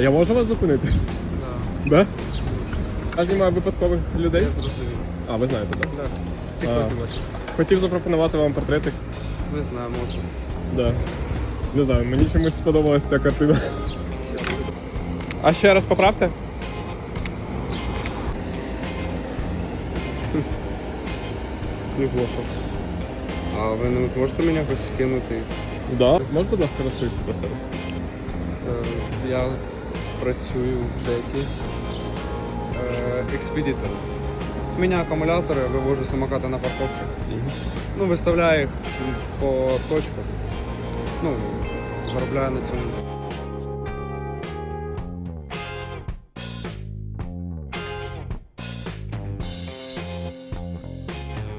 А я можу вас зупинити? Да. Да? Я знімаю випадкових людей. Я зрозумів. А, ви знаєте, так? Да. А. Тіктоки. Хотів запропонувати вам портретик. Не знаю, можна. Да. Не знаю, мені чомусь сподобалася ця картина. А ще раз поправте. Неплохо. А ви не можете мені якось скинути? Да. Можеш, будь ласка, розповісти про себе? Е, Я працюю в ДЕТі е, експедитором. Міняю акумулятори, вивожу самокати на парковки. Ну, виставляю їх по точках. Ну, заробляю на цьому.